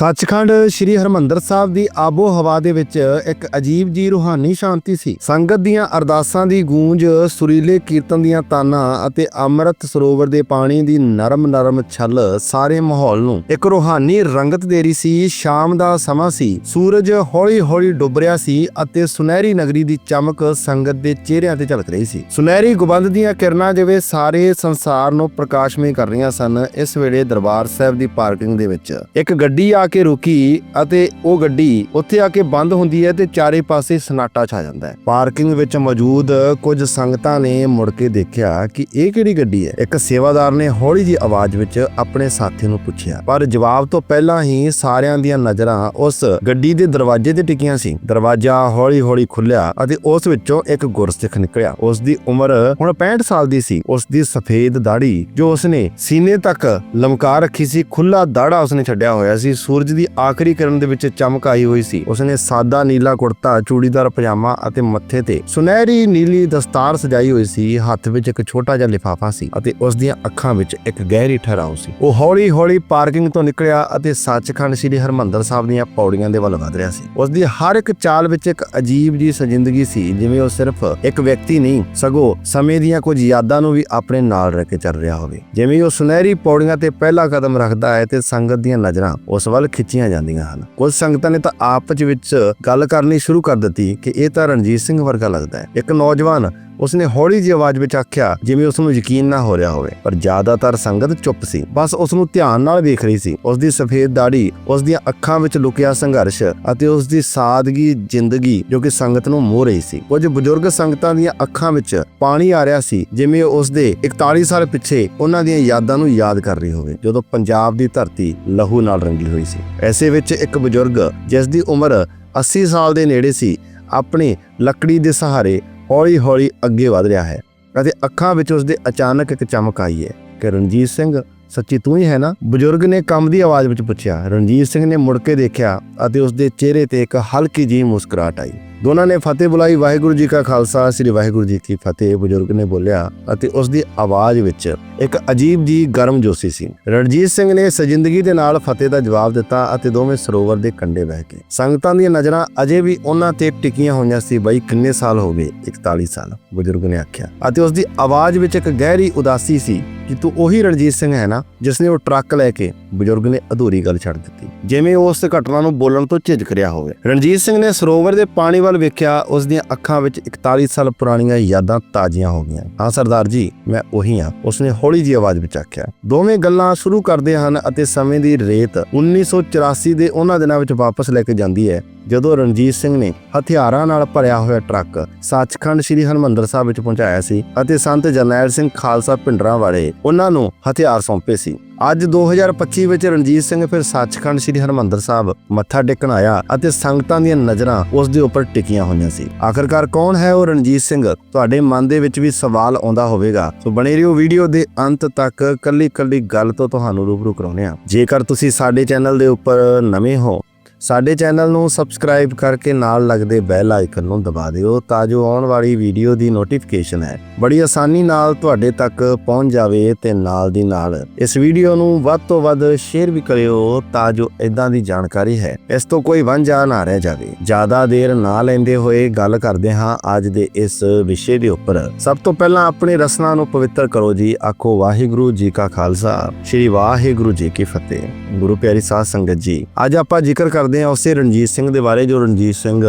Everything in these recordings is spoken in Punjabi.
ਸੱਚਖੰਡ ਸ੍ਰੀ ਹਰਮੰਦਰ ਸਾਹਿਬ ਦੀ ਆਬੋ ਹਵਾ ਦੇ ਵਿੱਚ ਇੱਕ ਅਜੀਬ ਜੀ ਰੂਹਾਨੀ ਸ਼ਾਂਤੀ ਸੀ। ਸੰਗਤ ਦੀਆਂ ਅਰਦਾਸਾਂ ਦੀ ਗੂੰਜ, ਸੁਰੀਲੇ ਕੀਰਤਨ ਦੀਆਂ ਤਾਨਾਂ ਅਤੇ ਅੰਮ੍ਰਿਤ ਸਰੋਵਰ ਦੇ ਪਾਣੀ ਦੀ ਨਰਮ ਨਰਮ ਛੱਲ ਸਾਰੇ ਮਾਹੌਲ ਨੂੰ ਇੱਕ ਰੂਹਾਨੀ ਰੰਗਤ ਦੇ ਰਹੀ ਸੀ। ਸ਼ਾਮ ਦਾ ਸਮਾਂ ਸੀ, ਸੂਰਜ ਹੌਲੀ ਹੌਲੀ ਡੁੱਬ ਰਿਹਾ ਸੀ ਅਤੇ ਸੁਨਹਿਰੀ ਨਗਰੀ ਦੀ ਚਮਕ ਸੰਗਤ ਦੇ ਚਿਹਰਿਆਂ ਤੇ ਝਲਕ ਰਹੀ ਸੀ। ਸੁਨਹਿਰੀ ਗੁਬੰਦ ਦੀਆਂ ਕਿਰਨਾਂ ਜਿਵੇਂ ਸਾਰੇ ਸੰਸਾਰ ਨੂੰ ਪ੍ਰਕਾਸ਼ਮਈ ਕਰ ਰਹੀਆਂ ਸਨ, ਇਸ ਵੇਲੇ ਦਰਬਾਰ ਸਾਹਿਬ ਦੀ ਪਾਰਕਿੰਗ ਦੇ ਵਿੱਚ ਇੱਕ ਗੱਡੀ ਆ ਕੇ ਰੁਕੀ ਅਤੇ ਉਹ ਗੱਡੀ ਉੱਥੇ ਆ ਕੇ ਬੰਦ ਹੁੰਦੀ ਹੈ ਤੇ ਚਾਰੇ ਪਾਸੇ ਸਨਾਟਾ ਛਾ ਜਾਂਦਾ ਹੈ। ਪਾਰਕਿੰਗ ਵਿੱਚ ਮੌਜੂਦ ਕੁਝ ਸੰਗਤਾਂ ਨੇ ਮੁੜ ਕੇ ਦੇਖਿਆ ਕਿ ਇਹ ਕਿਹੜੀ ਗੱਡੀ ਹੈ। ਇੱਕ ਸੇਵਾਦਾਰ ਨੇ ਹੌਲੀ ਜੀ ਆਵਾਜ਼ ਵਿੱਚ ਆਪਣੇ ਸਾਥੀ ਨੂੰ ਪੁੱਛਿਆ, ਪਰ ਜਵਾਬ ਤੋਂ ਪਹਿਲਾਂ ਹੀ ਸਾਰਿਆਂ ਦੀਆਂ ਨਜ਼ਰਾਂ ਉਸ ਗੱਡੀ ਦੇ ਦਰਵਾਜ਼ੇ ਤੇ ਟਿਕੀਆਂ ਸੀ। ਦਰਵਾਜ਼ਾ ਹੌਲੀ-ਹੌਲੀ ਖੁੱਲਿਆ ਅਤੇ ਉਸ ਵਿੱਚੋਂ ਇੱਕ ਗੁਰਸਿੱਖ ਨਿਕਲਿਆ। ਉਸ ਦੀ ਉਮਰ ਹੁਣ 65 ਸਾਲ ਦੀ ਸੀ। ਉਸ ਦੀ ਸਫੇਦ ਦਾੜੀ ਜੋ ਉਸਨੇ ਸੀਨੇ ਤੱਕ ਲਮਕਾ ਰੱਖੀ ਸੀ ਖੁੱਲਾ ਦਾੜਾ ਉਸਨੇ ਛੱਡਿਆ ਹੋਇਆ ਸੀ। ਸੂਰਜ ਦੀ ਆਖਰੀ ਕਿਰਨ ਦੇ ਵਿੱਚ ਚਮਕ ਆਈ ਹੋਈ ਸੀ। ਉਸਨੇ ਸਾਦਾ ਨੀਲਾ ਕੁੜਤਾ, ਚੂੜੀਦਾਰ ਪਜਾਮਾ ਅਤੇ ਮੱਥੇ ਤੇ ਸੁਨਹਿਰੀ ਨੀਲੀ ਦਸਤਾਰ ਸਜਾਈ ਹੋਈ ਸੀ। ਹੱਥ ਵਿੱਚ ਇੱਕ ਛੋਟਾ ਜਿਹਾ ਲਿਫਾਫਾ ਸੀ ਅਤੇ ਉਸ ਦੀਆਂ ਅੱਖਾਂ ਵਿੱਚ ਇੱਕ ਗਹਿਰੀ ਠਹਿਰਾਓ ਸੀ। ਉਹ ਹੌਲੀ-ਹੌਲੀ ਪਾਰਕਿੰਗ ਤੋਂ ਨਿਕਲਿਆ ਅਤੇ ਸੱਚਖੰਡ ਸ੍ਰੀ ਹਰਮੰਦਰ ਸਾਹਿਬ ਦੀਆਂ ਪੌੜੀਆਂ ਦੇ ਵੱਲ ਵਧ ਰਿਹਾ ਸੀ। ਉਸ ਦੀ ਹਰ ਇੱਕ ਚਾਲ ਵਿੱਚ ਇੱਕ ਅਜੀਬ ਜੀ ਸਜਿੰਦਗੀ ਸੀ, ਜਿਵੇਂ ਉਹ ਸਿਰਫ ਇੱਕ ਵਿਅਕਤੀ ਨਹੀਂ, ਸਗੋਂ ਸਮੇਂ ਦੀਆਂ ਕੁਝ ਯਾਦਾਂ ਨੂੰ ਵੀ ਆਪਣੇ ਨਾਲ ਰੱਖ ਕੇ ਚੱਲ ਰਿਹਾ ਹੋਵੇ। ਜਿਵੇਂ ਉਹ ਸੁਨਹਿਰੀ ਪੌੜੀਆਂ ਤੇ ਪਹਿਲਾ ਕਦਮ ਰੱਖਦਾ ਹੈ ਤੇ ਸੰਗਤ ਦੀਆਂ ਨਜ਼ਰਾਂ ਉਸ ਵੱਲ ਖਿੱਚੀਆਂ ਜਾਂਦੀਆਂ ਹਨ। ਕੁਝ ਸੰਗਤਾਂ ਨੇ ਤਾਂ ਆਪਸ ਵਿੱਚ ਗੱਲ ਕਰਨੀ ਸ਼ੁਰੂ ਕਰ ਦਿੱਤੀ ਕਿ ਇਹ ਤਾਂ ਰਣਜੀਤ ਸਿੰਘ ਵਰਗਾ ਲੱਗਦਾ ਹੈ। ਇੱਕ ਨੌਜਵਾਨ ਉਸਨੇ ਹੌਲੀ ਜਿਹੀ ਆਵਾਜ਼ ਵਿੱਚ ਆਖਿਆ, ਜਿਵੇਂ ਉਸ ਨੂੰ ਯਕੀਨ ਨਾ ਹੋ ਰਿਹਾ ਹੋਵੇ। ਪਰ ਜ਼ਿਆਦਾਤਰ ਸੰਗਤ ਚੁੱਪ ਸੀ। ਬਸ ਉਸ ਨੂੰ ਧਿਆਨ ਨਾਲ ਵੇਖ ਰਹੀ ਸੀ। ਉਸ ਦੀ ਸਫੇਦ ਦਾੜੀ ਉਸ ਦੀਆਂ ਅੱਖਾਂ ਵਿੱਚ ਲੁਕਿਆ ਸੰਘਰਸ਼ ਅਤੇ ਉਸ ਦੀ ਸਾਦਗੀ ਜ਼ਿੰਦਗੀ ਜੋ ਕਿ ਸੰਗਤ ਨੂੰ ਮੋਹ ਰਹੀ ਸੀ। ਕੁਝ ਬਜ਼ੁਰਗ ਸੰਗਤਾਂ ਦੀਆਂ ਅੱਖਾਂ ਵਿੱਚ ਪਾਣੀ ਆ ਰਿਹਾ ਸੀ, ਜਿਵੇਂ ਉਸ ਦੇ 41 ਸਾਲ ਪਿੱਛੇ ਉਹਨਾਂ ਦੀਆਂ ਯਾਦਾਂ ਨੂੰ ਯਾਦ ਕਰ ਰਹੀ ਹੋਵੇ, ਜਦੋਂ ਪੰਜਾਬ ਦੀ ਧਰਤੀ ਲਹੂ ਨਾਲ ਰੰਗੀ ਹੋਈ ਸੀ। ਐਸੇ ਵਿੱਚ ਇੱਕ ਬਜ਼ੁਰਗ ਜਿਸ ਦੀ ਉਮਰ 80 ਸਾਲ ਦੇ ਨੇੜੇ ਸੀ, ਆਪਣੀ ਲੱਕੜੀ ਦੇ ਸਹਾਰੇ ਹੌਲੀ-ਹੌਲੀ ਅੱਗੇ ਵਧ ਰਿਹਾ ਹੈ ਅਤੇ ਅੱਖਾਂ ਵਿੱਚ ਉਸ ਦੇ ਅਚਾਨਕ ਇੱਕ ਚਮਕ ਆਈ ਹੈ ਕਿ ਰਣਜੀਤ ਸਿੰਘ, ਸੱਚੀ ਤੂੰ ਹੀ ਹੈ ਨਾ? ਬਜ਼ੁਰਗ ਨੇ ਕੰਮ ਦੀ ਆਵਾਜ਼ ਵਿੱਚ ਪੁੱਛਿਆ। ਰਣਜੀਤ ਸਿੰਘ ਨੇ ਮੁੜ ਕੇ ਦੇਖਿਆ ਅਤੇ ਉਸ ਦੇ ਚਿਹਰੇ ਤੇ ਇੱਕ ਹਲਕੀ ਜਿਹੀ ਮੁਸਕਰਾਹਟ ਆਈ। ਦੋਨਾਂ ਨੇ ਫਤਿਹ ਬੁਲਾਈ, ਵਾਹਿਗੁਰੂ ਜੀ ਕਾ ਖਾਲਸਾ, ਸ੍ਰੀ ਵਾਹਿਗੁਰੂ ਜੀ ਕੀ ਫਤਿਹ, ਬਜ਼ੁਰਗ ਨੇ ਬੋਲਿਆ ਅਤੇ ਉਸ ਦੀ ਆਵਾਜ਼ ਵਿੱਚ ਇੱਕ ਅਜੀਬ ਜੀ ਗਰਮ ਜੋਸ਼ੀ ਸੀ। ਰਣਜੀਤ ਸਿੰਘ ਨੇ ਸਜਿੰਦਗੀ ਦੇ ਨਾਲ ਫਤਿਹ ਦਾ ਜਵਾਬ ਦਿੱਤਾ ਅਤੇ ਦੋਵੇਂ ਸਰੋਵਰ ਦੇ ਕੰਢੇ ਬਹਿ ਕੇ ਸੰਗਤਾਂ ਦੀਆਂ ਨਜ਼ਰਾਂ ਅਜੇ ਵੀ ਉਹਨਾਂ ਤੇ ਟਿਕੀਆਂ ਹੋਈਆਂ ਸੀ, ਬਈ ਕਿੰਨੇ ਸਾਲ ਹੋ ਗਏ? 41 ਸਾਲ, ਬਜ਼ੁਰਗ ਨੇ ਆਖਿਆ ਅਤੇ ਉਸ ਦੀ ਆਵਾਜ਼ ਵਿੱਚ ਇੱਕ ਗਹਿਰੀ ਉਦਾਸੀ ਸੀ ਕਿ ਤੂੰ ਉਹੀ ਰਣਜੀਤ ਸਿੰਘ ਹੈ ਨਾ ਜਿਸ ਨੇ ਉਹ ਟਰੱਕ ਲੈ ਕੇ ਬਜ਼ੁਰਗ ਨੇ ਅਧੂਰੀ ਗੱਲ ਛੱਡ ਦਿੱਤੀ। ਜਿਵੇਂ ਉਸ ਘਟਨਾ ਨੂੰ ਬੋਲਣ ਤੋਂ ਝਿਜਕ ਰਿਹਾ ਹੋਵੇ। ਰਣਜੀਤ ਸਿੰਘ ਨੇ ਸਰੋਵਰ ਦੇ ਪਾਣੀ ਵੱਲ ਵੇਖਿਆ, ਉਸ ਦੀਆਂ ਅੱਖਾਂ ਵਿੱਚ 41 ਸਾਲ ਪੁਰਾਣੀਆਂ ਯਾਦਾਂ ਤਾਜ਼ੀਆਂ ਹੋ ਗਈਆਂ। ਹਾਂ ਸਰਦਾਰ ਜੀ, ਮੈਂ ਉਹੀ ਹਾਂ, ਉਸਨੇ ਹੌਲੀ ਜਿਹੀ ਆਵਾਜ਼ ਵਿੱਚ ਆਖਿਆ। ਦੋਵੇਂ ਗੱਲਾਂ ਸ਼ੁਰੂ ਕਰਦੇ ਹਨ ਅਤੇ ਸਮੇਂ ਦੀ ਰੇਤ 1984 ਦੇ ਉਹਨਾਂ ਦਿਨਾਂ ਵਿੱਚ ਵਾਪਸ ਲੈ ਕੇ ਜਾਂਦੀ ਹੈ। ਜਦੋਂ ਰਣਜੀਤ ਸਿੰਘ ਨੇ ਹਥਿਆਰਾਂ ਨਾਲ ਭਰਿਆ ਹੋਇਆ ਟਰੱਕ ਸੱਚਖੰਡ ਸ੍ਰੀ ਹਰਮੰਦਰ ਸਾਹਿਬ ਵਿੱਚ ਪਹੁੰਚਾਇਆ ਸੀ ਅਤੇ ਸੰਤ ਜਰਨੈਲ ਸਿੰਘ ਖਾਲਸਾ ਪਿੰਡਰਾਂ ਵਾਲੇ ਉਹਨਾਂ ਨੂੰ ਹਥਿਆਰ ਸੌਂਪੇ ਸੀ। ਅੱਜ 2025 ਵਿੱਚ ਰਣਜੀਤ ਸਿੰਘ ਫਿਰ ਸੱਚਖੰਡ ਸ੍ਰੀ ਹਰਮੰਦਰ ਸਾਹਿਬ ਮੱਥਾ ਟੇਕਣ ਆਇਆ ਅਤੇ ਸੰਗਤਾਂ ਦੀਆਂ ਨਜ਼ਰਾਂ ਉਸ ਦੇ ਉੱਪਰ ਟਿਕੀਆਂ ਹੋਈਆਂ ਸੀ। ਆਖਰਕਾਰ ਕੌਣ ਹੈ ਉਹ ਰਣਜੀਤ ਸਿੰਘ? ਤੁਹਾਡੇ ਮਨ ਦੇ ਵਿੱਚ ਵੀ ਸਵਾਲ ਆਉਂਦਾ ਹੋਵੇਗਾ। ਸੋ ਬਣੇ ਰਹੋ ਵੀਡੀਓ ਦੇ ਅੰਤ ਤੱਕ ਕੱਲੀ ਕੱਲੀ ਗੱਲ ਤੋਂ ਤੁਹਾਨੂੰ ਰੂਬਰੂ ਕਰਾਉਨੇ ਆ ਜੇਕਰ ਤੁਸੀਂ ਸਾਡੇ ਚੈਨਲ ਦੇ ਉੱਪਰ ਨਵੇਂ ਹੋ ਸਾਡੇ ਚੈਨਲ ਨੂੰ ਸਬਸਕ੍ਰਾਈਬ ਕਰਕੇ ਨਾਲ ਲੱਗਦੇ ਬੈਲ ਆਈਕਨ ਨੂੰ ਦਬਾ ਦਿਓ ਤਾਂ ਜੋ ਆਉਣ ਵਾਲੀ ਵੀਡੀਓ ਦੀ ਨੋਟੀਫਿਕੇਸ਼ਨ ਹੈ। ਬੜੀ ਆਸਾਨੀ ਨਾਲ ਤੁਹਾਡੇ ਤੱਕ ਪਹੁੰਚ ਜਾਵੇ ਤੇ ਨਾਲ ਦੀ ਨਾਲ ਇਸ ਵੀਡੀਓ ਨੂੰ ਵੱਧ ਤੋਂ ਵੱਧ ਸ਼ੇਅਰ ਵੀ ਕਰਿਓ ਤਾਂ ਜੋ ਇਦਾਂ ਦੀ ਜਾਣਕਾਰੀ ਹੈ। ਇਸ ਤੋਂ ਕੋਈ ਵਾਂਝਾ ਨਾ ਰਹਿ ਜਾਵੇ। ਜ਼ਿਆਦਾ ਦੇਰ ਨਾ ਲੈਂਦੇ ਹੋਏ ਗੱਲ ਕਰਦੇ ਹਾਂ ਅੱਜ ਦੇ ਇਸ ਵਿਸ਼ੇ ਦੇ ਉੱਪਰ। ਸਭ ਤੋਂ ਪਹਿਲਾਂ ਆਪਣੇ ਰਸਨਾ ਨੂੰ ਪਵਿੱਤਰ ਕਰੋ ਜੀ। ਆਖੋ ਵਾਹਿਗੁਰੂ ਜੀ ਕਾ ਖਾਲਸਾ। ਸ੍ਰੀ ਵਾਹਿਗੁਰੂ ਜੀ ਕੀ ਫਤਿਹ। ਗੁਰੂ ਪਿਆਰੀ ਸਾਧ ਸੰਗਤ ਜੀ, ਅੱਜ ਆਪਾਂ ਜ਼ਿਕਰ ਕਰ ਕਰਦੇ ਹਾਂ ਉਸੇ ਰਣਜੀਤ ਸਿੰਘ ਦੇ ਬਾਰੇ, ਜੋ ਰਣਜੀਤ ਸਿੰਘ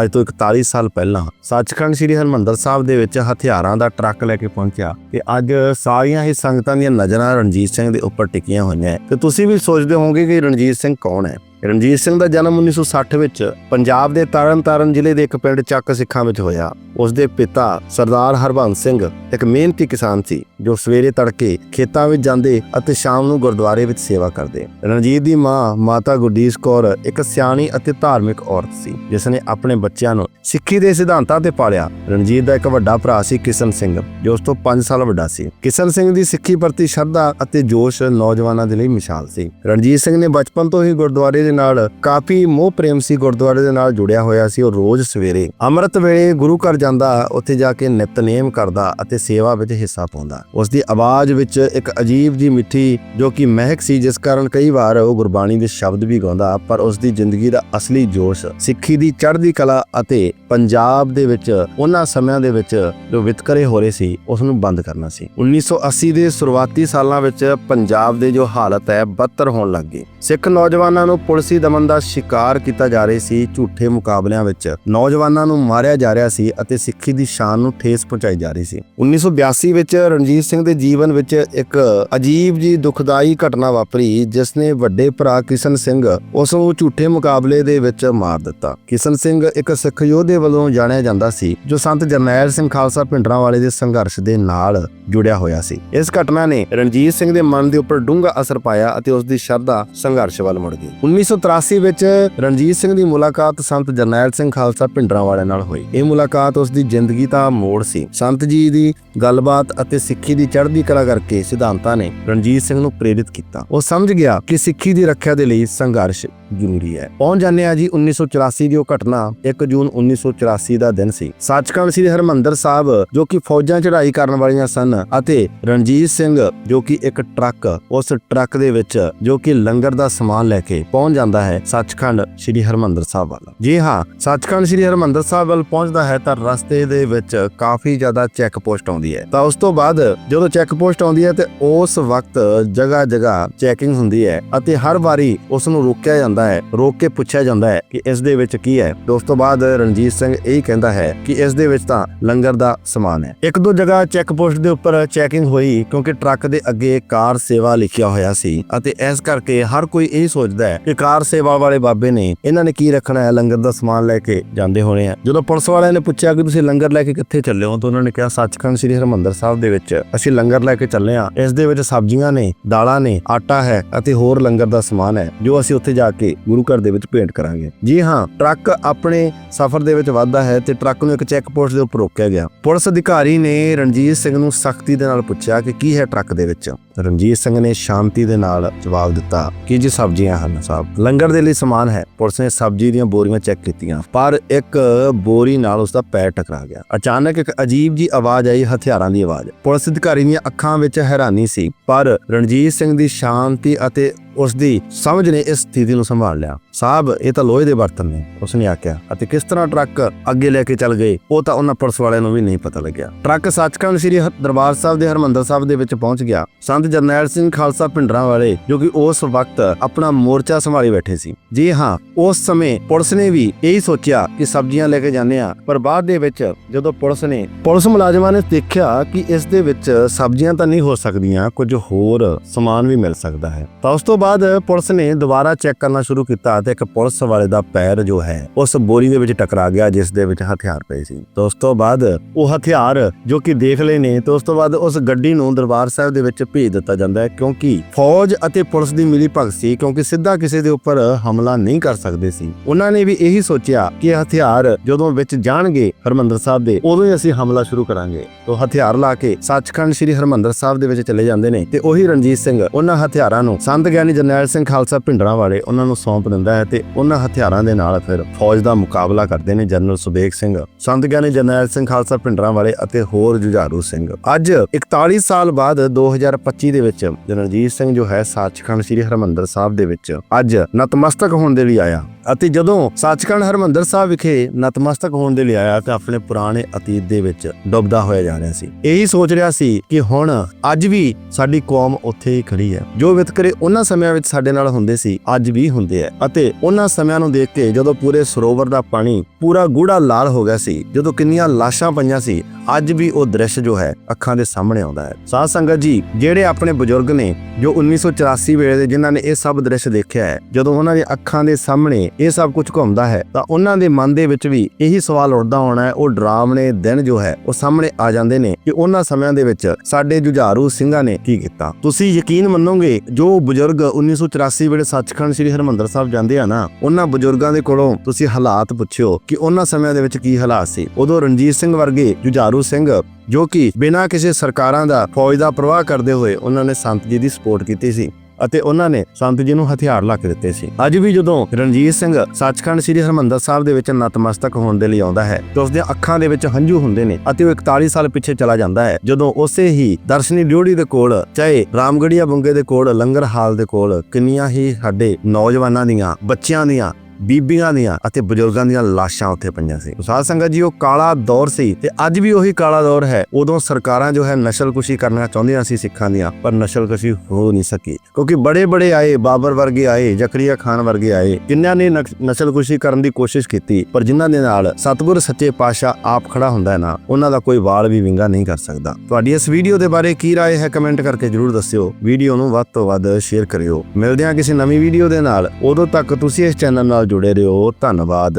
ਅੱਜ ਤੋਂ 41 ਸਾਲ ਪਹਿਲਾਂ ਸੱਚਖੰਡ ਸ੍ਰੀ ਹਰਮੰਦਰ ਸਾਹਿਬ ਦੇ ਵਿੱਚ ਹਥਿਆਰਾਂ ਦਾ ਟਰੱਕ ਲੈ ਕੇ ਪਹੁੰਚਿਆ ਤੇ ਅੱਜ ਸਾਰੀਆਂ ਹੀ ਸੰਗਤਾਂ ਦੀਆਂ ਨਜ਼ਰਾਂ ਰਣਜੀਤ ਸਿੰਘ ਦੇ ਉੱਪਰ ਟਿਕੀਆਂ ਹੋਈਆਂ ਤੇ ਤੁਸੀਂ ਵੀ ਸੋਚਦੇ ਹੋਵੋਗੇ ਕਿ ਰਣਜੀਤ ਸਿੰਘ ਕੌਣ ਹੈ? ਰਣਜੀਤ ਸਿੰਘ ਦਾ ਜਨਮ 1960 ਵਿੱਚ ਪੰਜਾਬ ਦੇ ਤਰਨਤਾਰਨ ਜ਼ਿਲ੍ਹੇ ਦੇ ਇੱਕ ਪਿੰਡ ਚੱਕ ਸਿੱਖਾਂ ਵਿੱਚ ਹੋਇਆ। ਉਸ ਦੇ ਪਿਤਾ ਸਰਦਾਰ ਹਰਬੰਸ ਸਿੰਘ ਇੱਕ ਮਿਹਨਤੀ ਕਿਸਾਨ ਸੀ, ਜੋ ਸਵੇਰੇ ਤੜਕੇ ਖੇਤਾਂ ਵਿੱਚ ਜਾਂਦੇ ਅਤੇ ਸ਼ਾਮ ਨੂੰ ਗੁਰਦੁਆਰੇ ਵਿੱਚ ਸੇਵਾ ਕਰਦੇ। ਰਣਜੀਤ ਦੀ ਮਾਂ ਮਾਤਾ ਗੁਰਦੀਸ਼ ਕੌਰ ਇੱਕ ਸਿਆਣੀ ਅਤੇ ਧਾਰਮਿਕ ਔਰਤ ਸੀ, ਜਿਸ ਨੇ ਆਪਣੇ ਬੱਚਿਆਂ ਨੂੰ ਸਿੱਖੀ ਦੇ ਸਿਧਾਂਤਾਂ ਤੇ ਪਾਲਿਆ। ਰਣਜੀਤ ਦਾ ਇੱਕ ਵੱਡਾ ਭਰਾ ਸੀ ਕਿਸ਼ਨ ਸਿੰਘ, ਜੋ ਉਸ ਤੋਂ 5 ਸਾਲ ਵੱਡਾ ਸੀ। ਕਿਸ਼ਨ ਸਿੰਘ ਦੀ ਸਿੱਖੀ ਪ੍ਰਤੀ ਸ਼ਰਧਾ ਅਤੇ ਜੋਸ਼ ਨੌਜਵਾਨਾਂ ਦੇ ਲਈ ਮਿਸਾਲ ਸੀ। ਰਣਜੀਤ ਸਿੰਘ ਨੇ ਬਚਪਨ ਤੋਂ ਹੀ ਗੁਰਦੁਆਰੇ ਦੇ ਨਾਲ ਕਾਫੀ ਮੋਹ ਪ੍ਰੇਮ ਸੀ, ਗੁਰਦੁਆਰੇ ਦੇ ਨਾਲ ਜੁੜਿਆ ਹੋਇਆ ਸੀ, ਉਹ ਰੋਜ਼ ਸਵੇਰੇ ਅੰਮ੍ਰਿਤ ਵੇਲੇ ਗੁਰੂ ਘਰ ਜਾਂਦਾ, ਉੱਥੇ ਜਾ ਕੇ ਨਿਤਨੇਮ ਕਰਦਾ ਅਤੇ ਸੇਵਾ ਵਿੱਚ ਹਿੱਸਾ ਪਾਉਂਦਾ। ਉਸ ਦੀ ਆਵਾਜ਼ ਵਿੱਚ ਇੱਕ ਅਜੀਬ ਜੀ ਮਿੱਠੀ ਜੋ ਕਿ ਮਹਿਕ ਸੀ, ਜਿਸ ਕਾਰਨ ਕਈ ਵਾਰ ਉਹ ਗੁਰਬਾਣੀ ਦੇ ਸ਼ਬਦ ਵੀ ਗਾਉਂਦਾ, ਪਰ ਉਸ ਦੀ ਜ਼ਿੰਦਗੀ ਦਾ ਅਸਲੀ ਜੋਸ਼ ਸਿੱਖੀ ਦੀ ਚੜ੍ਹਦੀ ਕਲਾ ਅਤੇ ਪੰਜਾਬ ਦੇ ਵਿੱਚ ਉਹਨਾਂ ਸਮਿਆਂ ਦੇ ਵਿੱਚ ਜੋ ਵਿਤਕਰੇ ਹੋ ਰਹੇ ਸੀ ਉਸ ਨੂੰ ਬੰਦ ਕਰਨਾ ਸੀ। 1980 ਦੇ ਸ਼ੁਰੂਆਤੀ ਸਾਲਾਂ ਵਿੱਚ ਪੰਜਾਬ ਦੇ ਜੋ ਹਾਲਤ ਹੈ, ਬਦਤਰ ਹੋਣ ਲੱਗ ਗਈ। ਸਿੱਖ ਨੌਜਵਾਨਾਂ ਨੂੰ ਪੁਲਿਸ ਦਮਨ ਦਾ ਸ਼ਿਕਾਰ ਕੀਤਾ ਜਾ ਰਿਹਾ ਸੀ ਝੂਠੇ ਮੁਕਾਬਲਿਆਂ ਵਿੱਚ। ਨੌਜਵਾਨਾਂ ਨੂੰ ਮਾਰਿਆ ਜਾ ਰਿਹਾ ਸੀ ਅਤੇ ਸਿੱਖੀ ਦੀ ਸ਼ਾਨ ਨੂੰ ਠੇਸ ਪਹੁੰਚਾਈ ਜਾ ਰਹੀ ਸੀ। 1982 ਵਿੱਚ ਰਣਜੀਤ ਸਿੰਘ ਦੇ ਜੀਵਨ ਵਿੱਚ ਇੱਕ ਅਜੀਬ ਜੀ ਦੁਖਦਾਈ ਘਟਨਾ ਵਾਪਰੀ ਜਿਸ ਨੇ ਵੱਡੇ ਭਰਾ ਕਿਸ਼ਨ ਸਿੰਘ ਉਸ ਨੂੰ ਝੂਠੇ ਮੁਕਾਬਲੇ ਦੇ ਵਿੱਚ ਮਾਰ ਦਿੱਤਾ। ਕਿਸ਼ਨ ਸਿੰਘ ਇੱਕ ਸਿੱਖ ਯੋਧੇ ਵੱਲੋਂ ਜਾਣਿਆ ਜਾਂਦਾ ਸੀ, ਜੋ ਸੰਤ ਜਰਨੈਲ ਸਿੰਘ ਖਾਲਸਾ ਭਿੰਡਰਾਂਵਾਲੇ ਦੇ ਸੰਘਰਸ਼ ਦੇ ਨਾਲ ਜੁੜਿਆ ਹੋਇਆ ਸੀ। ਇਸ ਘਟਨਾ ਨੇ ਰਣਜੀਤ ਸਿੰਘ ਦੇ ਮਨ ਦੇ ਉੱਪਰ ਡੂੰਘਾ ਅਸਰ ਪਾਇਆ ਅਤੇ ਉਸ ਦੀ ਸ਼ਰਧਾ ਸੰਘਰਸ਼ ਵੱਲ ਮੁੜ ਗਈ। 1983 ਵਿੱਚ ਰਣਜੀਤ ਸਿੰਘ ਦੀ ਮੁਲਾਕਾਤ ਸੰਤ ਜਰਨੈਲ ਸਿੰਘ ਖਾਲਸਾ ਭਿੰਡਰਾਂਵਾਲੇ ਨਾਲ ਹੋਈ। ਇਹ ਮੁਲਾਕਾਤ ਉਸ ਦੀ ਜ਼ਿੰਦਗੀ ਦਾ ਮੋੜ ਸੀ। ਸੰਤ ਜੀ ਦੀ ਗੱਲਬਾਤ ਅਤੇ ਸਿੱਖੀ ਦੀ ਚੜ੍ਹਦੀ ਕਲਾ ਕਰਕੇ ਸਿਧਾਂਤਾਂ ਨੇ ਰਣਜੀਤ ਸਿੰਘ ਨੂੰ ਪ੍ਰੇਰਿਤ ਕੀਤਾ। ਉਹ ਸਮਝ ਗਿਆ ਕਿ ਸਿੱਖੀ ਦੀ ਰੱਖਿਆ ਦੇ ਲਈ ਸੰਘਰਸ਼ ਜ਼ਰੂਰੀ ਹੈ। ਪਹੁੰਚ ਜਾਂਦੇ ਆ ਜੀ 1984 ਦੀ ਉਹ ਘਟਨਾ 1 ਜੂਨ 1984 ਦਾ ਦਿਨ ਸੀ। ਸੱਚਖੰਡ ਸ੍ਰੀ ਹਰਮੰਦਰ ਸਾਹਿਬ, ਜੋ ਕਿ ਫੌਜਾਂ ਚੜ੍ਹਾਈ ਕਰਨ ਵਾਲੀਆਂ ਸਨ ਅਤੇ ਰਣਜੀਤ ਸਿੰਘ, ਜੋ ਕਿ ਇੱਕ ਟਰੱਕ, ਉਸ ਟਰੱਕ ਦੇ ਵਿੱਚ ਜੋ ਕਿ ਲੰਗਰ ਦਾ ਸਮਾਨ ਲੈ ਕੇ ਪਹੁੰਚ ਜਾਂਦਾ ਹੈ ਸੱਚਖੰਡ ਸ੍ਰੀ ਹਰਮੰਦਰ ਸਾਹਿਬ ਵੱਲ। ਜੀ ਹਾਂ, ਸੱਚਖੰਡ ਸ੍ਰੀ ਹਰਮੰਦਰ ਸਾਹਿਬ ਵੱਲ ਪਹੁੰਚਦਾ ਹੈ ਤਾਂ ਰਸਤੇ ਦੇ ਵਿੱਚ ਕਾਫੀ ਜ਼ਿਆਦਾ ਚੈੱਕ ਪੋਸਟ ਆਉਂਦੀ ਹੈ। ਤਾਂ ਉਸ ਤੋਂ ਬਾਅਦ ਜਦੋਂ ਚੈੱਕ ਪੋਸਟ ਆਉਂਦੀ ਹੈ ਤੇ ਉਸ ਵਕਤ ਜਗ੍ਹਾ ਜਗ੍ਹਾ ਚੈਕਿੰਗ ਹੁੰਦੀ ਹੈ ਅਤੇ ਹਰ ਵਾਰੀ ਉਸ ਨੂੰ ਰੋਕਿਆ ਜਾਂਦਾ ਹੈ, ਰੋਕ ਕੇ ਪੁੱਛਿਆ ਜਾਂਦਾ ਹੈ ਕਿ ਇਸ ਦੇ ਵਿੱਚ ਕੀ ਹੈ। ਤੇ ਉਸ ਤੋਂ ਬਾਅਦ ਰਣਜੀਤ ਸਿੰਘ ਇਹ ਕਹਿੰਦਾ ਹੈ ਕਿ ਇਸ ਦੇ ਵਿੱਚ ਤਾਂ ਲੰਗਰ ਦਾ ਸਮਾਨ ਹੈ। ਇੱਕ ਦੋ ਜਗ੍ਹਾ ਚੈੱਕ ਪੋਸਟ ਦੇ ਉੱਪਰ ਚੈਕਿੰਗ ਹੋਈ ਕਿਉਂਕਿ ਟਰੱਕ ਦੇ ਅੱਗੇ ਕਾਰ ਸੇਵਾ ਲਿਖਿਆ ਹੋਇਆ ਸੀ ਅਤੇ ਇਸ ਕਰਕੇ ਹਰ ਕੋਈ ਇਹ ਸੋਚਦਾ ਹੈ ਕਿ ਕਾਰ ਸੇਵਾ ਵਾਲੇ ਬਾਬੇ ਨੇ ਇਹਨਾਂ ਨੇ ਕੀ ਰੱਖਣਾ ਹੈ? ਲੰਗਰ ਦਾ ਸਮਾਨ ਲੈ ਕੇ ਜਾਂਦੇ ਹੋਣੇ ਆ। ਜਦੋਂ ਪੁਲਿਸ ਵਾਲਿਆਂ ਨੇ ਪੁੱਛਿਆ ਕਿ ਤੁਸੀਂ ਲੰਗਰ ਲੈ ਕੇ ਕਿੱਥੇ ਚੱਲੇ ਹੋ, ਤਾਂ ਉਹਨਾਂ ਨੇ ਕਿਹਾ, ਸੱਚਖੰਡ ਸ੍ਰੀ ਹਰਮੰਦਰ ਸਾਹਿਬ ਦੇ ਵਿੱਚ ਅਸੀਂ ਲੰਗਰ ਲੈ ਕੇ ਚੱਲੇ ਆ ਇਸ ਦੇ ਵਿੱਚ ਸਬਜ਼ੀਆਂ ਨੇ, ਦਾਲਾਂ ਨੇ, ਆਟਾ ਹੈ ਅਤੇ ਹੋਰ ਲੰਗਰ ਦਾ ਸਮਾਨ ਹੈ, ਜੋ ਅਸੀਂ ਉੱਥੇ ਜਾ ਕੇ ਗੁਰੂ ਘਰ ਦੇ ਵਿੱਚ ਭੇਂਟ ਕਰਾਂਗੇ। ਜੀ ਹਾਂ, ਟਰੱਕ ਆਪਣੇ ਸਫ਼ਰ ਦੇ ਵਿੱਚ ਵੱਧਦਾ ਹੈ ਤੇ ਟਰੱਕ ਨੂੰ ਇੱਕ ਚੈੱਕ ਪੋਸਟ ਦੇ ਉੱਪਰ ਰੋਕਿਆ ਗਿਆ। ਪੁਲਿਸ ਅਧਿਕਾਰੀ ਨੇ ਰਣਜੀਤ ਸਿੰਘ ਨੂੰ ਸਖਤੀ ਦੇ ਨਾਲ ਪੁੱਛਿਆ ਕਿ ਕੀ ਹੈ ਟਰੱਕ ਦੇ ਵਿੱਚ। ਰਣਜੀਤ ਸਿੰਘ ਨੇ ਸ਼ਾਂਤੀ ਦੇ ਨਾਲ ਜਵਾਬ ਦਿੱਤਾ ਕਿ ਜੀ ਸਬਜ਼ੀਆਂ ਹਨ, ਸਾਹਿਬ। ਲੰਗਰ ਦੇ ਲਈ ਸਮਾਨ ਹੈ। ਪੁਲਿਸ ਨੇ ਸਬਜ਼ੀ ਦੀਆਂ ਬੋਰੀਆਂ ਚੈੱਕ ਕੀਤੀਆਂ, ਪਰ ਇੱਕ ਬੋਰੀ ਨਾਲ ਉਸ ਦਾ ਪੈਰ ਟਕਰਾ ਗਿਆ। ਅਚਾਨਕ ਇੱਕ ਅਜੀਬ ਜੀ ਆਵਾਜ਼ ਆਈ, ਹਥਿਆਰਾਂ ਦੀ ਆਵਾਜ਼। ਪੁਲਿਸ ਅਧਿਕਾਰੀ ਦੀਆਂ ਅੱਖਾਂ ਵਿੱਚ ਹੈਰਾਨੀ ਸੀ, ਪਰ ਰਣਜੀਤ ਸਿੰਘ ਦੀ ਸ਼ਾਂਤੀ ਅਤੇ ਉਸ ਦੀ ਸਮਝ ਨੇ ਇਸ ਸਥਿਤੀ ਨੂੰ ਸੰਭਾਲ ਲਿਆ। ਸਾਹਿਬ, ਇਹ ਤਾਂ ਲੋਹੇ ਦੇ ਬਰਤਨ ਨੇ, ਉਸਨੇ ਆਖਿਆ। ਅਤੇ ਕਿਸ ਤਰ੍ਹਾਂ ਟਰੱਕ ਅੱਗੇ ਲੈ ਕੇ ਚੱਲ ਗਏ, ਉਹ ਤਾਂ ਉਹਨਾਂ ਪੁਲਿਸ ਵਾਲਿਆਂ ਨੂੰ ਵੀ ਨਹੀਂ ਪਤਾ ਲੱਗਿਆ। ਟਰੱਕ ਸੱਚਖੰਡ ਸ੍ਰੀ ਦਰਬਾਰ ਸਾਹਿਬ ਦੇ ਹਰਮੰਦਰ ਸਾਹਿਬ ਦੇ ਵਿੱਚ ਪਹੁੰਚ ਗਿਆ। ਸੰਤ ਜਰਨੈਲ ਸਿੰਘ ਖਾਲਸਾ ਭਿੰਡਰਾਂ ਵਾਲੇ, ਜੋ ਕਿ ਉਸ ਵਕਤ ਆਪਣਾ ਮੋਰਚਾ ਸੰਭਾਲੀ ਬੈਠੇ ਸੀ। ਜੀ ਹਾਂ, ਉਸ ਸਮੇਂ ਪੁਲਿਸ ਨੇ ਵੀ ਇਹੀ ਸੋਚਿਆ ਕਿ ਸਬਜ਼ੀਆਂ ਲੈ ਕੇ ਜਾਂਦੇ ਆ ਪਰ ਬਾਅਦ ਦੇ ਵਿੱਚ ਜਦੋਂ ਪੁਲਿਸ ਨੇ, ਪੁਲਿਸ ਮੁਲਾਜ਼ਮਾਂ ਨੇ ਦੇਖਿਆ ਕਿ ਇਸ ਦੇ ਵਿੱਚ ਸਬਜ਼ੀਆਂ ਤਾਂ ਨਹੀਂ ਹੋ ਸਕਦੀਆਂ, ਕੁਝ ਹੋਰ ਸਮਾਨ ਵੀ ਮਿਲ ਸਕਦਾ ਹੈ। ਤਾਂ ਉਸ ਤੋਂ ਬਾਅਦ ਪੁਲਿਸ ਨੇ ਦੁਬਾਰਾ ਚੈੱਕ ਕਰਨਾ ਸ਼ੁਰੂ ਕੀਤਾ ਤੇ ਇੱਕ ਪੁਲਿਸ ਵਾਲੇ ਦਾ ਪੈਰ ਜੋ ਹੈ, ਉਸ ਬੋਰੀ ਦੇ ਵਿੱਚ ਟਕਰਾ ਗਿਆ ਜਿਸ ਦੇ ਵਿੱਚ ਹਥਿਆਰ ਪਏ ਸੀ। ਤਾਂ ਉਸ ਤੋਂ ਬਾਅਦ ਉਹ ਹਥਿਆਰ ਜੋ ਕਿ ਦੇਖ ਲਏ ਨੇ, ਤੇ ਉਸ ਤੋਂ ਬਾਅਦ ਉਸ ਗੱਡੀ ਨੂੰ ਦਰਬਾਰ ਸਾਹਿਬ ਦੇ ਵਿੱਚ ਭੇਜ ਦਿੱਤਾ ਜਾਂਦਾ ਹੈ ਕਿਉਂਕਿ ਫੌਜ ਅਤੇ ਪੁਲਿਸ ਦੀ ਮਿਲੀ ਭਗਤ ਸੀ, ਕਿਉਂਕਿ ਸਿੱਧਾ ਕਿਸੇ ਦੇ ਉੱਪਰ ਹਮਲਾ ਨਹੀਂ ਕਰ ਸਕਦੇ ਸੀ। ਉਹਨਾਂ ਨੇ ਵੀ ਇਹੀ ਸੋਚਿਆ ਕਿ ਹਥਿਆਰ ਜਦੋਂ ਵਿੱਚ ਜਾਣਗੇ ਹਰਮੰਦਰ ਸਾਹਿਬ ਦੇ, ਉਦੋਂ ਹੀ ਅਸੀਂ ਹਮਲਾ ਸ਼ੁਰੂ ਕਰਾਂਗੇ। ਤੋਂ ਹਥਿਆਰ ਲਾ ਕੇ ਸੱਚਖੰਡ ਸ੍ਰੀ ਹਰਮੰਦਰ ਸਾਹਿਬ ਦੇ ਵਿੱਚ ਚਲੇ ਜਾਂਦੇ ਨੇ ਤੇ ਉਹੀ ਰਣਜੀਤ ਸਿੰਘ ਉਹਨਾਂ ਹਥਿਆਰਾਂ ਨੂੰ ਸੰਤ ਗਿਆਨੀ ਜਰਨੈਲ ਸਿੰਘ ਖਾਲਸਾ ਭਿੰਡਰਾਂ ਵਾਲੇ ਉਹਨਾਂ ਨੂੰ ਸੌਂਪ ਦਿੰਦਾ ਹੈ ਤੇ ਉਹਨਾਂ ਹਥਿਆਰਾਂ ਦੇ ਨਾਲ ਫਿਰ ਫੌਜ ਦਾ ਮੁਕਾਬਲਾ ਕਰਦੇ ਨੇ ਜਨਰਲ ਸੁਬੇਗ ਸਿੰਘ, ਸੰਤ ਗਿਆਨੀ ਜਰਨੈਲ ਸਿੰਘ ਖਾਲਸਾ ਭਿੰਡਰਾਂ ਵਾਲੇ ਅਤੇ ਹੋਰ ਜੁਝਾਰੂ ਸਿੰਘ। ਅੱਜ 41 ਸਾਲ ਬਾਅਦ 2025 ਦੇ ਵਿੱਚ ਰਣਜੀਤ ਸਿੰਘ ਜੋ ਹੈ ਸੱਚਖੰਡ ਸ੍ਰੀ ਹਰਮੰਦਰ ਸਾਹਿਬ ਦੇ ਵਿੱਚ ਅੱਜ ਨਤਮਸਤਕ ਹੋਣ ਦੇ ਲਈ ਆਇਆ। ਅਤੇ ਜਦੋਂ ਸੱਚਖੰਡ ਹਰਮੰਦਰ ਸਾਹਿਬ ਵਿਖੇ ਨਤਮਸਤਕ ਹੋਣ ਦੇ ਲਈ ਆਇਆ ਤਾਂ ਆਪਣੇ ਪੁਰਾਣੇ ਅਤੀਤ ਦੇ ਵਿੱਚ ਡੁੱਬਦਾ ਹੋਇਆ ਜਾ ਰਿਹਾ ਸੀ। ਇਹੀ ਸੋਚ ਰਿਹਾ ਸੀ ਕਿ ਹੁਣ ਅੱਜ ਵੀ ਸਾਡੀ ਕੌਮ ਉੱਥੇ ਹੀ ਖੜੀ ਹੈ। ਜੋ ਵਿਤਕਰੇ ਉਹਨਾਂ ਸਮਿਆਂ ਵਿੱਚ ਸਾਡੇ ਨਾਲ ਹੁੰਦੇ ਸੀ, ਅੱਜ ਵੀ ਹੁੰਦੇ ਆ ਅਤੇ ਉਹਨਾਂ ਸਮਿਆਂ ਨੂੰ ਦੇਖ ਕੇ ਜਦੋਂ ਪੂਰੇ ਸਰੋਵਰ ਦਾ ਪਾਣੀ ਪੂਰਾ ਗੂੜਾ ਲਾਲ ਹੋ ਗਿਆ ਸੀ, ਜਦੋਂ ਕਿੰਨੀਆਂ ਲਾਸ਼ਾਂ ਪਈਆਂ ਸੀ, ਅੱਜ ਵੀ ਉਹ ਦ੍ਰਿਸ਼ ਜੋ ਹੈ, ਅੱਖਾਂ ਦੇ ਸਾਹਮਣੇ ਆਉਂਦਾ ਹੈ। ਸਾਧ ਸੰਗਤ ਜੀ, ਜਿਹੜੇ ਆਪਣੇ ਬਜ਼ੁਰਗ ਨੇ, ਜੋ 1984 ਵੇਲੇ ਦੇ ਜਿਨ੍ਹਾਂ ਨੇ ਇਹ ਸਭ ਦ੍ਰਿਸ਼ ਦੇਖਿਆ ਹੈ, ਜਦੋਂ ਉਹਨਾਂ ਦੀ ਅੱਖਾਂ ਦੇ ਸਾਹਮਣੇ ਇਹ ਸਭ ਕੁਝ ਘੁੰਮਦਾ ਹੈ, ਤਾਂ ਉਹਨਾਂ ਦੇ ਮਨ ਦੇ ਵਿੱਚ ਵੀ ਇਹੀ ਸਵਾਲ ਉੱਠਦਾ ਹੋਣਾ ਹੈ, ਉਹ ਡਰਾਵਣੇ ਦਿਨ ਜੋ ਹੈ, ਉਹ ਸਾਹਮਣੇ ਆ ਜਾਂਦੇ ਨੇ ਕਿ ਉਹਨਾਂ ਸਮਿਆਂ ਦੇ ਵਿੱਚ ਸਾਡੇ ਜੁਝਾਰੂ ਸਿੰਘਾਂ ਨੇ ਕੀ ਕੀਤਾ। ਤੁਸੀਂ ਯਕੀਨ ਮੰਨੋਗੇ, ਜੋ ਬਜ਼ੁਰਗ 1984 ਵੇਲੇ ਸੱਚਖੰਡ ਸ੍ਰੀ ਹਰਮੰਦਰ ਸਾਹਿਬ ਜਾਂਦੇ ਆ ਨਾ, ਉਹਨਾਂ ਬਜ਼ੁਰਗਾਂ ਦੇ ਕੋਲੋਂ ਤੁਸੀਂ ਹਾਲਾਤ ਪੁੱਛਿਓ ਕਿ ਉਹਨਾਂ ਸਮਿਆਂ ਦੇ ਵਿੱਚ ਕੀ ਹਾਲਾਤ ਸੀ। ਉਦੋਂ ਰਣਜੀਤ ਸਿੰਘ ਵਰਗੇ ਜੁਝਾਰੂ ਸਿੰਘ, ਜੋ ਕਿ ਬਿਨਾਂ ਕਿਸੇ ਸਰਕਾਰਾਂ ਦਾ ਫੌਜ ਦਾ ਪ੍ਰਵਾਹ ਕਰਦੇ ਹੋਏ ਉਹਨਾਂ ਨੇ ਸੰਤ ਜੀ ਦੀ ਸਪੋਰਟ ਕੀਤੀ ਸੀ। ਅਤੇ ਉਹਨਾਂ ਨੇ ਸੰਤ ਜੀ ਨੂੰ ਹਥਿਆਰ ਲਾ ਕੇ ਦਿੱਤੇ ਸੀ। ਅੱਜ ਵੀ ਜਦੋਂ ਰਣਜੀਤ ਸਿੰਘ ਸੱਚਖੰਡ ਸ੍ਰੀ ਹਰਮੰਦਰ ਸਾਹਿਬ ਦੇ ਵਿੱਚ ਨਤਮਸਤਕ ਹੋਣ ਦੇ ਲਈ ਆਉਂਦਾ ਹੈ, ਤੇ ਉਸਦੇ ਅੱਖਾਂ ਦੇ ਵਿੱਚ ਹੰਝੂ ਹੁੰਦੇ ਨੇ ਅਤੇ ਉਹ 41 ਸਾਲ ਪਿੱਛੇ ਚਲਾ ਜਾਂਦਾ ਹੈ। ਜਦੋਂ ਉਸੇ ਹੀ ਦਰਸ਼ਨੀ ਡਿਊੜੀ ਦੇ ਕੋਲ, ਚਾਹੇ ਰਾਮਗੜੀਆ ਬੰਗੇ ਦੇ ਕੋਲ, ਲੰਗਰ ਹਾਲ ਦੇ ਕੋਲ ਕਿੰਨੀਆਂ ਹੀ ਸਾਡੇ ਨੌਜਵਾਨਾਂ ਦੀਆਂ, ਬੱਚਿਆਂ ਦੀਆਂ ਬੀਬੀਆਂ ਦੀਆਂ ਅਤੇ ਬਜ਼ੁਰਗਾਂ ਦੀਆਂ ਲਾਸ਼ਾਂ ਉੱਥੇ ਪਈਆਂ ਸੀ ਸਾਧ ਸੰਗਤ ਜੀ ਉਹ ਕਾਲਾ ਦੌਰ ਸੀ ਤੇ ਅੱਜ ਵੀ ਉਹੀ ਕਾਲਾ ਦੌਰ ਹੈ ਉਦੋਂ ਸਰਕਾਰਾਂ ਜੋ ਹੈ ਨਸ਼ਲਕੁਸ਼ੀ ਕਰਨਾ ਚਾਹੁੰਦੀਆਂ ਸੀ ਸਿੱਖਾਂ ਦੀਆਂ ਪਰ ਨਸ਼ਲਕੁਸ਼ੀ ਹੋ ਨਹੀਂ ਸਕੀ ਕਿਉਂਕਿ ਬੜੇ ਬੜੇ ਆਏ ਬਾਬਰ ਵਰਗੇ ਆਏ ਜ਼ਕਰੀਆ ਖਾਨ ਵਰਗੇ ਆਏ ਜਿਨ੍ਹਾਂ ਨੇ ਨਕ- ਨਸ਼ਲਕੁਸ਼ੀ ਕਰਨ ਦੀ ਕੋਸ਼ਿਸ਼ ਕੀਤੀ ਪਰ ਜਿਨ੍ਹਾਂ ਦੇ ਨਾਲ ਸਤਿਗੁਰ ਸੱਚੇ ਪਾਤਸ਼ਾਹ ਆਪ ਖੜਾ ਹੁੰਦਾ ਹੈ ਨਾ ਉਹਨਾਂ ਦਾ ਕੋਈ ਵਾਲ ਵੀ ਵਿੰਗਾ ਨਹੀਂ ਕਰ ਸਕਦਾ ਤੁਹਾਡੀ ਇਸ ਵੀਡੀਓ ਦੇ ਬਾਰੇ ਕੀ رائے ਹੈ ਕਮੈਂਟ ਕਰਕੇ ਜਰੂਰ ਦੱਸਿਓ ਵੀਡੀਓ ਨੂੰ ਵੱਧ ਤੋਂ ਵੱਧ ਸ਼ੇਅਰ ਕਰਿਓ ਮਿਲਦੇ ਹਾਂ ਕਿਸੇ ਨਵੀਂ ਵੀਡੀਓ ਦੇ ਨਾਲ ਉਦੋਂ ਤੱਕ ਤੁਸੀਂ ਇਸ ਚੈਨਲ ਨਾਲ ਜੁੜੇ ਰਹੋ। ਧੰਨਵਾਦ।